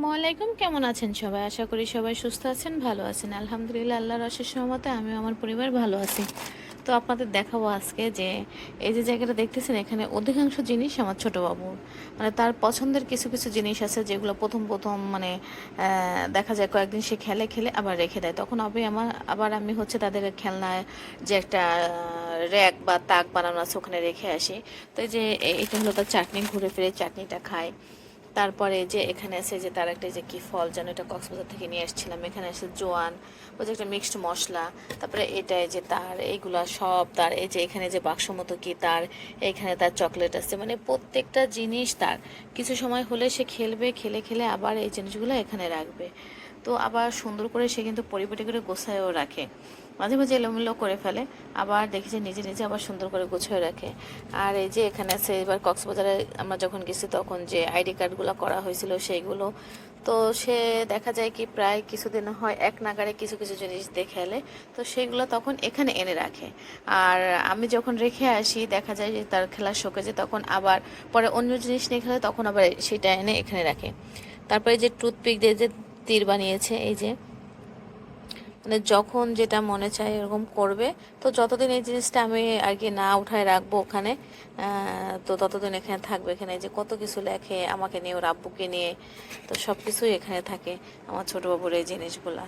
আসসালামু আলাইকুম। কেমন আছেন সবাই? আশা করি সবাই সুস্থ আছেন, ভালো আছেন। আলহামদুলিল্লাহ, আল্লাহর অশেষ সহমতে আমিও আমার পরিবার ভালো আছি। তো আপনাদের দেখাবো আজকে যে, এই যে জায়গাটা দেখতেছেন, এখানে অধিকাংশ জিনিস আমার বাবুর মানে তার পছন্দের কিছু কিছু জিনিস আছে যেগুলো প্রথম প্রথম মানে দেখা যায় কয়েকদিন সে খেলে খেলে আবার রেখে দেয়। তখন আবে আমার, আবার আমি হচ্ছে তাদের খেলনায় যে একটা র্যাক বা তাক বানানো আছে ওখানে রেখে আসি। তো এই যে এটা হলো তার চাটনি, ঘুরে ফিরে চাটনিটা খায়। তারপরে যে এখানে এসে যে তার একটা যে কি ফল যেন এটা কক্সবাজার থেকে নিয়ে এসেছিলাম এখানে এসে জোয়ান, ওই যে একটা মিক্সড মশলা, তারপরে এটাই যে তার, এইগুলা সব তার, এই যে এখানে যে বাক্স মতো কি তার, এখানে তার চকলেট আছে। মানে প্রত্যেকটা জিনিস তার। কিছু সময় হলে সে খেলবে, খেলে খেলে আবার এই জিনিসগুলো এখানে রাখবে। তো আবার সুন্দর করে সে কিন্তু পরিপাটি করে গোছায়ও রাখে। মাঝে মাঝে এলোমেলো করে ফেলে, আবার দেখি যে নিজে নিজে আবার সুন্দর করে গুছিয়ে রাখে। আর এই যে এখানে আছে, এবার কক্সবাজারে আমরা যখন গেছি তখন যে আইডি কার্ডগুলো করা হয়েছিল সেইগুলো, তো সে দেখা যায় কি প্রায় কিছুদিন হয় এক নাগারে কিছু কিছু জিনিস দেখে এলে, তো সেগুলো তখন এখানে এনে রাখে। আর আমি যখন রেখে আসি, দেখা যায় যে তার খেলার শোকেজে তখন আবার পরে অন্য জিনিস নিয়ে খেলে তখন আবার সেটা এনে এখানে রাখে। তারপরে যে টুথপিক দিয়ে যে তীর বানিয়েছে, এই যে। মানে যখন যেটা মনে চায় এরকম করবে, তো যতদিন এই জিনিসটা আমি আর কি না উঠায় রাখব ওখানে তো ততদিন এখানে থাকবে এখানে। যে কত কিছু লেখে আমাকে নিয়ে, ওর আব্বুকে নিয়ে, তো সব কিছুই এখানে থাকে আমার ছোট বাবুর এই জিনিসগুলা।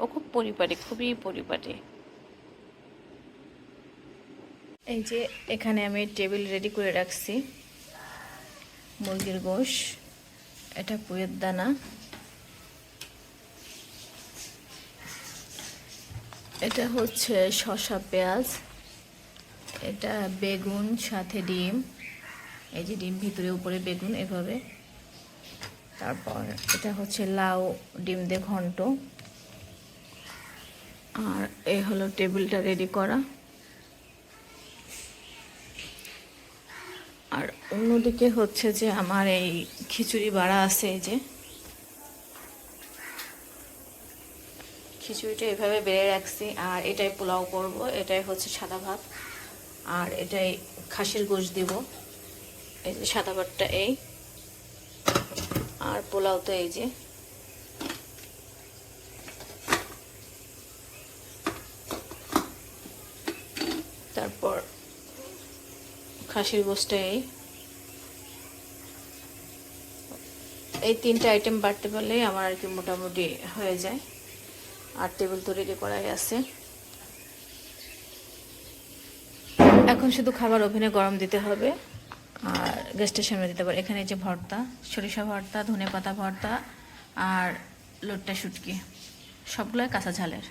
ও খুব পরিপাটি, খুবই পরিপাটি। এই যে এখানে আমি টেবিল রেডি করে রাখছি, মুরগির গোশ। এটা পুয়ের দানা। এটা হচ্ছে শসা পেঁয়াজ, এটা বেগুন, সাথে ডিম। এই যে ডিম ভিতরে, উপরে বেগুন, এভাবে। তারপর এটা হচ্ছে লাউ ডিম দিয়ে ঘন্ট। আর এ হলো টেবিলটা রেডি করা আর অন্যদিকে হচ্ছে যে আমার এই খিচুড়ি বাড়া আছে এই যে। খিচুড়িটা এভাবে বেড়ে রাখছি, আর এটাই পোলাও করব, এটাই হচ্ছে সাদা ভাত, আর এটাই খাসির গোশ দিব। এই যে সাদা ভাতটা এই, আর পোলাও তো এই যে। তারপর খাসির গোশটা এই। এই তিনটা আইটেম বাড়তে পারলেই আমার আর কি মোটামুটি হয়ে যায়। আর টেবিল তো রেডি করাই আছে। এখন শুধু খাবার ওভেনে গরম দিতে হবে। আর গ্যাসটার সামনে দিতে পারে। এখানে যে ভর্তা, সরিষা ভর্তা, ধনে পাতা ভর্তা আর লোটটা শুটকি। সবগুলোই কাঁচা ঝালের।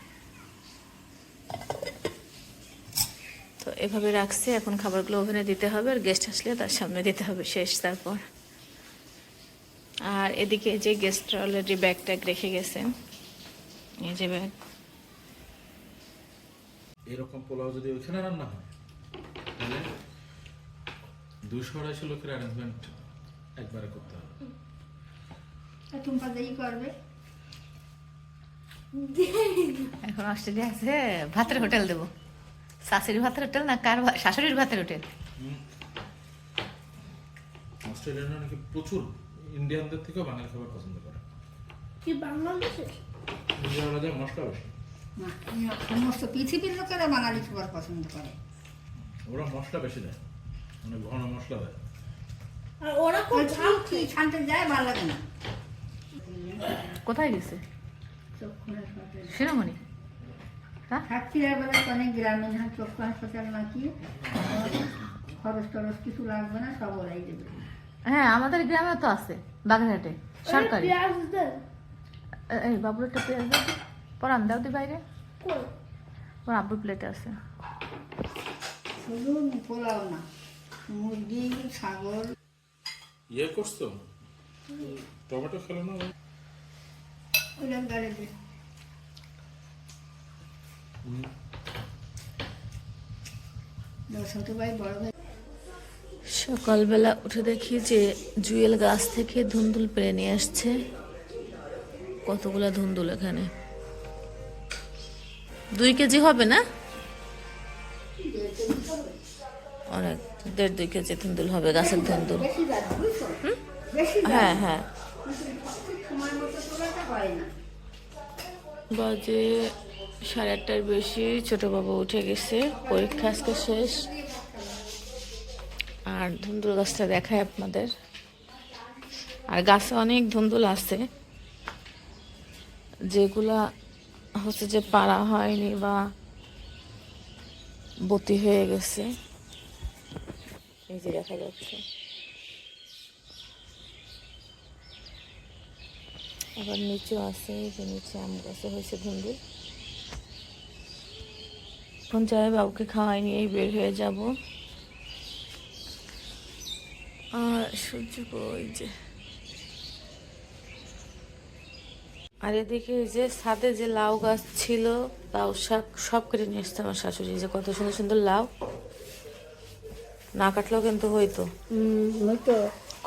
তো এভাবে রাখছি। এখন খাবারগুলো ওভেনে দিতে হবে। আর গেস্ট আসলে তার সামনে দিতে হবে শেষ তারপর। আর এদিকে যে গেস্ট অলরেডি ব্যাগ ট্যাগ রেখে গেছে এই যে ব্যাগ এরকম পোলাও যদি ওইখানে রান্না হয় তাহলে দুশো আড়াইশো লোকের অ্যারেঞ্জমেন্ট একবারে করতে হবে। টুম্পা দেই করবে। এখন অস্ট্রেলিয়া আছে ভাতের হোটেল দেবো। শাশুড়ির ভাতের হোটেল না কার শাশুড়ির ভাতের হোটেল? অস্ট্রেলিয়ানরা নাকি প্রচুর। ইন্ডিয়ানদের থেকেও বাঙালি খাবার পছন্দ করে। কি বাংলাদেশে ইন্ডিয়ানরা যায় মশলা বেশি না সমস্ত পৃথিবীর লোকেরা বাঙালি খাবার পছন্দ করে। ওরা মশলা বেশি দেয় মানে ঘন মশলা দেয়। আর ওরা খুব ঝাল কি ছানতে যায় ভালো লাগে না। কোথায় গেছে? শিরোমণি? সাতক্ষীরার বেলায় অনেক গ্রামীণ হাত চক্ষু হাসপাতাল নাকি খরচ টরচ কিছু লাগবে না সব ওরাই দেবে। হ্যাঁ আমাদের গ্রামে তো আছে বাগেরহাটে সরকারি। এই বাবুর একটা পেঁয়াজ দাও। পরান দাও দি বাইরে? ওর আব্বুর প্লেটে আছে। পোলাও না মুরগি ছাগল। ইয়ে করছ? টমেটো খেলো না? ওইটা গাড়ি ভাই বড় ভাই সকালবেলা উঠে দেখি যে জুয়েল গাছ থেকে ধুন্দুল পেরে নিয়ে আসছে। কতগুলা ধুন্দুল এখানে? দুই কেজি হবে না? অনেক, দেড় দুই কেজি ধুন্দুল হবে গাছের ধুন্দুল। হ্যাঁ হ্যাঁ। বাজে সাড়ে আটটার বেশি ছোট বাবু উঠে গেছে। পরীক্ষা আজকে শেষ। আর ধুন্দুল গাছটা দেখায় আপনাদের। আর গাছে অনেক ধুন্দুল আছে। যেগুলা হচ্ছে যে পাড়া হয়নি বা বতি হয়ে গেছে। এই যে দেখা যাচ্ছে। আবার নিচেও আছে যে নিচে আম গাছে হয়েছে ধুন্দুল। এখন যাই বাবুকে খাওয়াই নিয়েই বের হয়ে যাব। আর সূর্য ওই যে। আর এদিকে এই যে ছাদে যে লাউ গাছ ছিল লাউ শাক সব কেটে নিয়ে এসছে আমার শাশুড়ি। যে কত সুন্দর সুন্দর লাউ। না কাটলেও কিন্তু হইতো।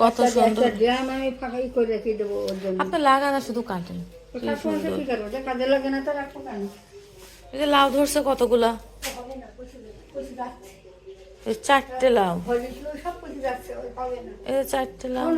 কত সুন্দর। আপনি লাগানা শুধু কাটেন। এই যে লাউ ধরছে কতগুলা? এই চারটে লাউ। এই চারটে লাউ।